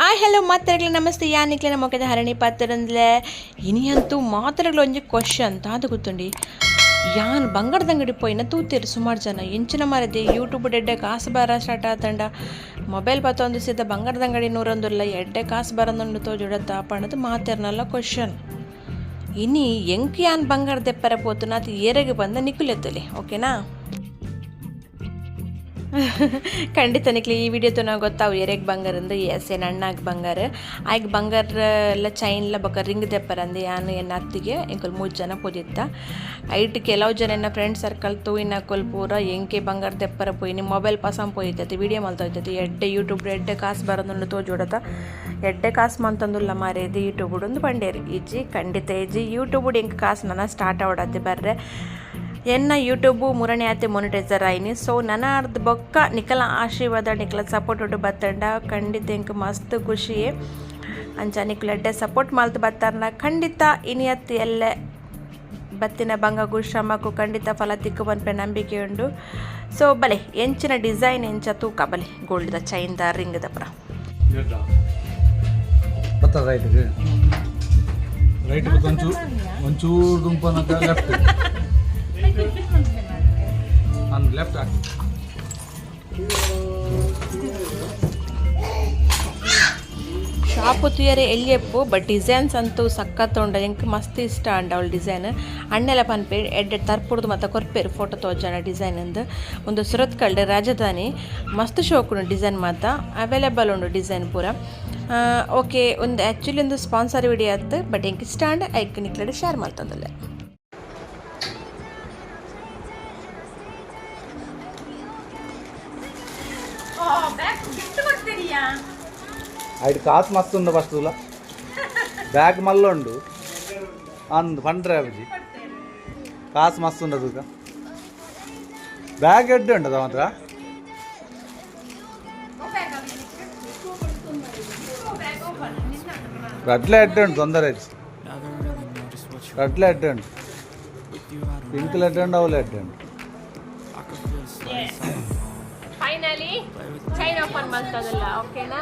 ಮಾತ್ರೆಗಳ ನಮಸ್ತೆ. ಯಾನಿಕ್ಲೆ ನಮ್ಮ ಮೊಕ್ಕದ ಹರಣಿ ಪಾತ್ರಂದ್ಲೆ ಇನಿಯಂತೂ ಮಾತ್ರೆಗಳು ಒಂಜಿ ಕ್ವಶನ್ ತಾದು ಗೊತ್ತುಂಡಿ. ಯಾನ್ ಬಂಗಾರದ ಅಂಗಡಿ ಪೋಯಿನ ತೂತಿರು ಸುಮಾರು ಜನ. ಎಂಚಿನ ಮಾರದೆ ಯೂಟ್ಯೂಬ್ ಎಡ್ಡೆ ಕಾಸು ಬರ ಸ್ಟಾರ್ಟ್ ಆತಂಡ. ಮೊಬೈಲ್ ಬತ್ತೊಂದು ಸಿದ್ದ ಬಂಗಾರದ ಅಂಗಡಿ ನೂರೊಂದುಲ್ಲ ಎಡ್ಡೆ ಕಾಸು ಬರೊಂದುಂಡು ತೋಜುಡತ್ತ ಪಣದು ಮಾತೆರ್ನಲ್ಲ ಕ್ವಶನ್ ಇನಿ ಎಂಕ್ ಯಾನ್ ಬಂಗಾರದೆಪ್ಪರ ಪೋತು ನಾತು ಏರೆಗೆ ಬಂದ ನಿಕ್ಕುಲೆತ್ತಲಿ ಓಕೆನಾ ಖಂಡಿತ ನಿಕ್ಲಿ ಈ ವಿಡಿಯೋ ತನ ಗೊತ್ತಾವು, ಎರೆಗ್ ಬಂಗಾರ ಅಂದ್ರೆ ಎಸ್ ಏನು ಅಣ್ಣಾಗ ಬಂಗಾರ. ಆಯ್ಕೆ ಬಂಗಾರ ಎಲ್ಲ ಚೈನ್ಲ ಬಕ್ಕ ರಿಂಗ್ ದೆಪ್ಪರಂದು ಯಾನು ಏನು ಅತ್ತಿಗೆ ಇಂಕೊಲ್ ಮೂರು ಜನ ಪೋದಿತ್ತ. ಐಟ್ ಕೆಲವು ಜನ ಏನ ಫ್ರೆಂಡ್ ಸರ್ಕಲ್ ತೂಯಿನ ಕೊಲ್ ಪೂರ ಎಂಕೆ ಬಂಗಾರ ದೆಪ್ಪರ ಪೋಯಿ ನಿಮ್ಮ ಮೊಬೈಲ್ ಪಸಂ ಪೋಯ್ತೈತಿ, ವಿಡಿಯೋ ಮಲ್ತೋಯ್ತೈತಿ ಎಡ್ಡೆ ಯೂಟ್ಯೂಬ್ ಎಡ್ಡೆ ಕಾಸು ತೋ ತೋಜೋಡತ ಎಡ್ಡೆ ಕಾಸು ಮಂತಂದುಲ್ಲ ಮಾರೇದು ಯೂಟ್ಯೂಬ್ ಒಂದು ಬಂಡೇರಿ ಈಜಿ, ಖಂಡಿತ ಈಜಿ. ಯೂಟ್ಯೂಬ್ ಎಂಕ್ ಕಾಸು ನನ್ನ ಸ್ಟಾರ್ಟ್ ಆಡತ್ತೆ ಬರ್ರೆ. ಎನ್ನ ಯೂಟ್ಯೂಬು ಮೂರನೇ ಆತಿ ಮೊನಿಟೈಸರ್ ಆಯ್ನಿ. ಸೊ ನನ್ನ ಅರ್ಧ ಬೊಕ್ಕ ನಿಖಲ ಆಶೀರ್ವಾದ ನಿಖಲ ಸಪೋರ್ಟ್ ಒಟ್ಟು ಬತ್ತಂಡ. ಖಂಡಿತ ಇಂಕ ಮಸ್ತ್ ಖುಷಿ. ಅಂಚ ನಿಖಲ ಎಡ್ಡೆ ಸಪೋರ್ಟ್ ಮಾಲ್ತು ಬತ್ತಾರನ. ಖಂಡಿತ ಇನಿಯತ್ ಎಲ್ಲೆ ಬತ್ತಿನ ಬಂಗ ಗುಶ್ರಮಕ್ಕೂ ಖಂಡಿತ ಫಲ ತಿಕ್ಕು ಬಂದ್ಪೆ ನಂಬಿಕೆ ಉಂಡು ಸೊ ಬಲೆ ಎಂಚಿನ ಡಿಸೈನ್ ಎಂಚ ತೂಕ ಬಲೆ ಗೋಲ್ಡ್ದ ಚೈನ್ದ ರಿಂಗ್ದ ಪ್ರ. ರೈಟ್ಗೆ ರೈಟ್ ಒಂಚೂರು ಶಾಪ್ ಹಾಕಿ ಶಾಪು ತುಯರೆ ಎಲ್ಲಿಯಪ್ಪು ಬಟ್ ಡಿಸೈನ್ಸ್ ಅಂತೂ ಸಖತ್ ಉಂಡ ಎಂಕ್ ಮಸ್ತ್ ಇಷ್ಟ ಅಂಡ ಅವಳ ಡಿಸೈನ್ ಅಣ್ಣೆಲ್ಲ ಪನ್ಪೆ ಎಡ್ ತರ್ಪುಡ್ದು ಮತ್ತು ಕೊರ್ಪೇರು ಫೋಟೋ ತೋಜನ ಡಿಸೈನ್ ಅಂದು ಒಂದು ಸುರತ್ ಕಲ್ಡೆ ರಾಜಧಾನಿ ಮಸ್ತ್ ಶೋಕುಂಡು ಡಿಸೈನ್ ಮಾತ ಅವೈಲೇಬಲ್ ಉಂಡು ಡಿಸೈನ್ ಪೂರ ಓಕೆ ಒಂದು ಆ್ಯಕ್ಚುಲಿ ಒಂದು ಸ್ಪಾನ್ಸರ್ ವಿಡಿಯೋ ಆಯ್ತು ಬಟ್ ಎಂಕ್ ಇಷ್ಟ ಅಂಡ್ ಐಕ್ ನಿಕ್ಲಡೆ ಶೇರ್ ಮಾಡ್ತಂದಲ್ಲ ఐదు కాసు మస్తు ఉంది ఫస్ట్ తులా బ్యాగ్ మళ్ళీ ఉండు అందు పండ్రే అవి కాసు మస్తు ఉండదు ఇక బ్యాగ్ ఎడ్డు ఉండదు మాత్ర రడ్ల ఎడ్డు ఉండు తొందర ఎడ్డు రడ్ల ఎడ్డు ఉండు పింకులు ఎడ్డు ఉండు అవులు ఎడ్డు ఉండు ಫೈನಲಿ ಚೈನ್ ಓಪನ್ ಮಾಡ್ತದಲ್ಲ ಓಕೆನಾ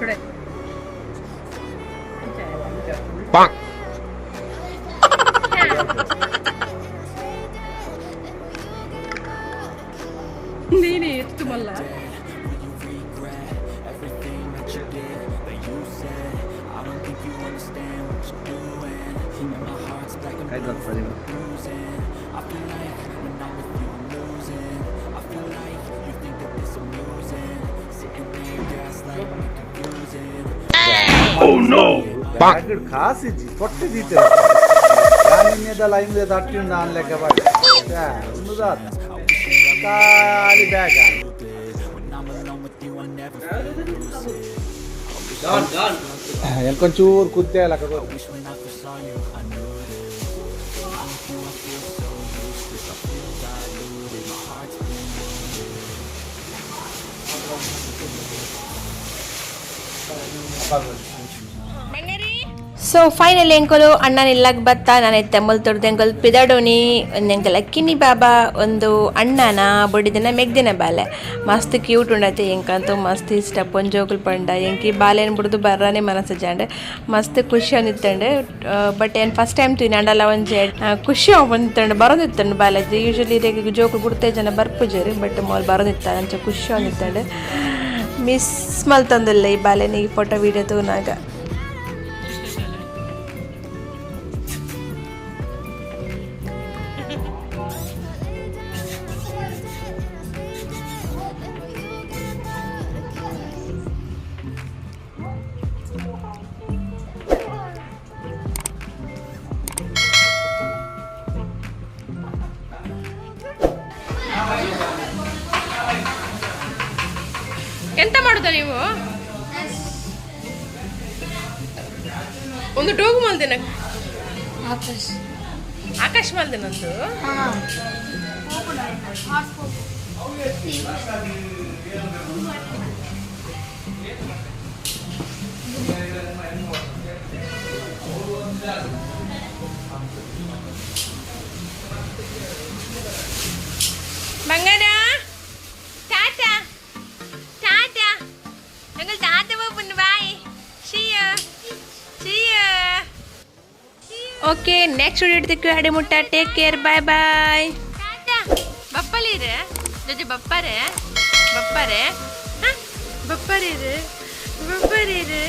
ಉಲ್ಟನಾ? ಕೊಡೆ. ನೀನೇ ಎತ್ತು ಮಲ್ಲ regret everything that you racket ಕಾಸಿಜ್ಜಿ ಕೊಟ್ಟು ದೀತೆ ಇನ್ನೆದಲ್ಲ ಹಿಂದೆ ತಟ್ಟಿನ ನಾನು ಲೆಕ್ಕ ಮಾಡಿ ಒಂದು ಖಾಲಿ ಬ್ಯಾಗ ಎಲ್ಕೊಂಚೂರು ಕುದ್ದೆ ಅಲ್ಲ ಕಡೆ ಸೊ ಫೈನಲಿ ಎಂಕಲು ಅಣ್ಣನ ಇಲ್ಲಕ್ ಬತ್ತ ನಾನು ತೆಮ್ಮಲ್ ತೊಡ್ದು ಎಂಕೊಲ್ ಎಂಕಲ್ ಅಕ್ಕಿನಿ ಬಾಬಾ ಒಂದು ಅಣ್ಣನ ಬೊಡಿದಿನ ಮೆಗ್ದಿನ ಬಾಲೆ ಮಸ್ತ್ ಕ್ಯೂಟ್ ಉಂಡತೆ ಎಂಕಂತೂ ಮಸ್ತ್ ಇಷ್ಟ ಪೊಂಜೋಕುಲ್ ಪಂಡ ಎಂಕಿ ಬಾಲೆನ್ ಬಿಡ್ದು ಬರ್ರಾನೆ ಮನಸ್ಸು ಜಾಂಡೆ ಮಸ್ತ್ ಖುಷಿ ಅಂದಿತ್ತಂಡೆ ಬಟ್ ಏನು ಫಸ್ಟ್ ಟೈಮ್ ತಿನ್ನಂಡಲ್ಲ ಒಂಜಿ ಒಂಜೆ ಖುಷಿ ಬಂದಿತ್ತಂಡು ಬರೋದಿತ್ತಂಡು ಬಾಲೆಜಿ ಯೂಶಲಿ ಜೋಕುಲು ಬಿಡ್ತೆ ಜನ ಬರ್ಪುಜರಿ ಬಟ್ ಮೊಲ್ ಬರೋದಿತ್ತ ಅಂಚೆ ಖುಷಿ ಅಂದಿತ್ತಂಡು ಮಿಸ್ ಮಲ್ತಂದಿಲ್ಲ ಈ ಬಾಲೆನ ಈ ಫೋಟೋ ವೀಡಿಯೋ ತೂನಾಗ ಮಾಡ್ತಾ ನೀವು? ಒಂದು ಟೋಗು ಮಲ್ದಿನ? Akash. Akash ಮಲ್ದಿನಂದು okay next video ಇಡ್ತಿಕ್ಕು ಅಡಿಮುಟ್ಟ take care bye bye tata ಬಪ್ಪಲಿರೆ ಜೊತೆ ಬಪ್ಪರೆ ಬಪ್ಪರೆ ಬಪ್ಪರಿರು ಬಪ್ಪರಿರು